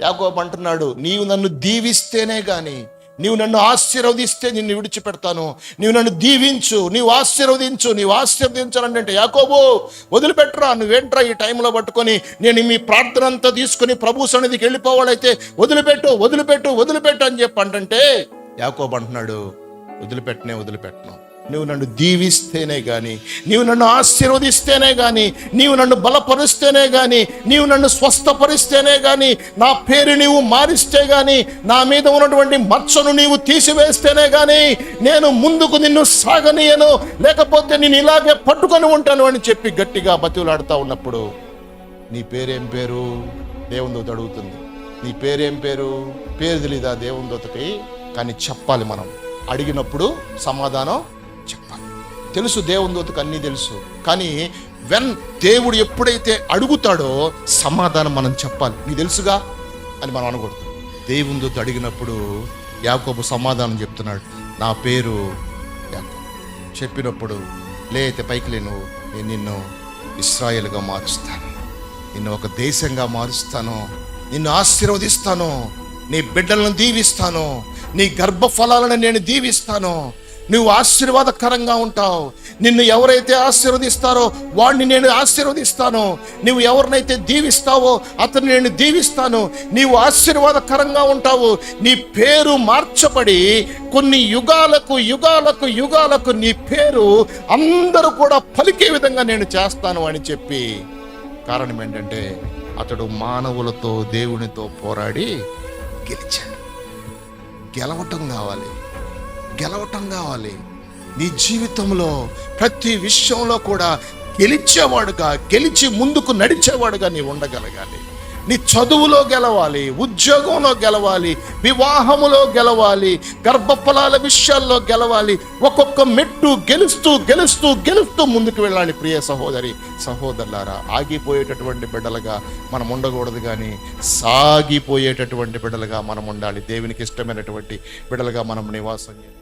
యాకోబు అంటున్నాడు నీవు నన్ను దీవిస్తేనే కానీ నీవు నన్ను ఆశీర్వదిస్తే నిన్ను విడిచిపెడతాను. నీవు నన్ను దీవించు నీవు ఆశీర్వదించు నీవు ఆశీర్వదించాలంటే అంటే యాకోబో వదిలిపెట్టరా నువ్వేంట్రా ఈ టైంలో పట్టుకొని నేను మీ ప్రార్థన అంతా తీసుకొని ప్రభు సన్నిధికి వెళ్ళిపోవాలైతే వదిలిపెట్టు వదిలిపెట్టు వదిలిపెట్టు అని చెప్పి అంటుంటే యాకోబు అంటున్నాడు వదిలిపెట్టనే వదిలిపెట్టను. నువ్వు నన్ను దీవిస్తేనే కానీ నీవు నన్ను ఆశీర్వదిస్తేనే కానీ నీవు నన్ను బలపరుస్తేనే కానీ నీవు నన్ను స్వస్థపరిస్తేనే కానీ నా పేరు నీవు మారిస్తే కానీ నా మీద ఉన్నటువంటి మచ్చను నీవు తీసివేస్తేనే కానీ నేను ముందుకు నిన్ను సాగనీయను లేకపోతే నేను ఇలాగే పట్టుకొని ఉంటాను అని చెప్పి గట్టిగా బతులాడుతూ ఉన్నప్పుడు నీ పేరేం పేరు? దేవుని అడుగుతుంది. నీ పేరేం పేరు? పేరు తెలీదా దేవుని దూతకి? కానీ చెప్పాలి మనం. అడిగినప్పుడు సమాధానం చెప్పాలి. తెలుసు దేవుని దూతకు అన్నీ తెలుసు. కానీ వెన్ దేవుడు ఎప్పుడైతే అడుగుతాడో సమాధానం మనం చెప్పాలి. నీకు తెలుసుగా అని మనం అనకూడదు. దేవుని దూత అడిగినప్పుడు యాకోబు సమాధానం చెప్తున్నాడు. నా పేరు యాకోబు. చెప్పినప్పుడు లేతే పైకి లేను నేను నిన్ను ఇస్రాయేల్గా మారుస్తాను. నిన్ను ఒక దేశంగా మారుస్తాను. నిన్ను ఆశీర్వదిస్తాను. నీ బిడ్డలను దీవిస్తాను. నీ గర్భఫలాలను నేను దీవిస్తాను. నువ్వు ఆశీర్వాదకరంగా ఉంటావు. నిన్ను ఎవరైతే ఆశీర్వదిస్తారో వాడిని నేను ఆశీర్వదిస్తాను. నువ్వు ఎవరినైతే దీవిస్తావో అతన్ని నేను దీవిస్తాను. నీవు ఆశీర్వాదకరంగా ఉంటావు. నీ పేరు మార్చబడి కొన్ని యుగాలకు యుగాలకు యుగాలకు నీ పేరు అందరూ కూడా పలికే విధంగా నేను చేస్తాను అని చెప్పి కారణం ఏంటంటే అతడు మానవులతో దేవునితో పోరాడి గెలిచాడు. గెలవటం కావాలి. గెలవటం కావాలి. నీ జీవితంలో ప్రతి విషయంలో కూడా గెలిచేవాడుగా గెలిచి ముందుకు నడిచేవాడుగా నీ ఉండగలగాలి. నీ చదువులో గెలవాలి ఉద్యోగంలో గెలవాలి వివాహములో గెలవాలి గర్భఫలాల విషయాల్లో గెలవాలి ఒక్కొక్క మెట్టు గెలుస్తూ గెలుస్తూ గెలుస్తూ ముందుకు వెళ్ళాలి ప్రియ సహోదరి సహోదరులారా. ఆగిపోయేటటువంటి బిడ్డలుగా మనం ఉండకూడదు కానీ సాగిపోయేటటువంటి బిడ్డలుగా మనం ఉండాలి. దేవునికి ఇష్టమైనటువంటి బిడ్డలుగా మనం నివాసం చేయాలి.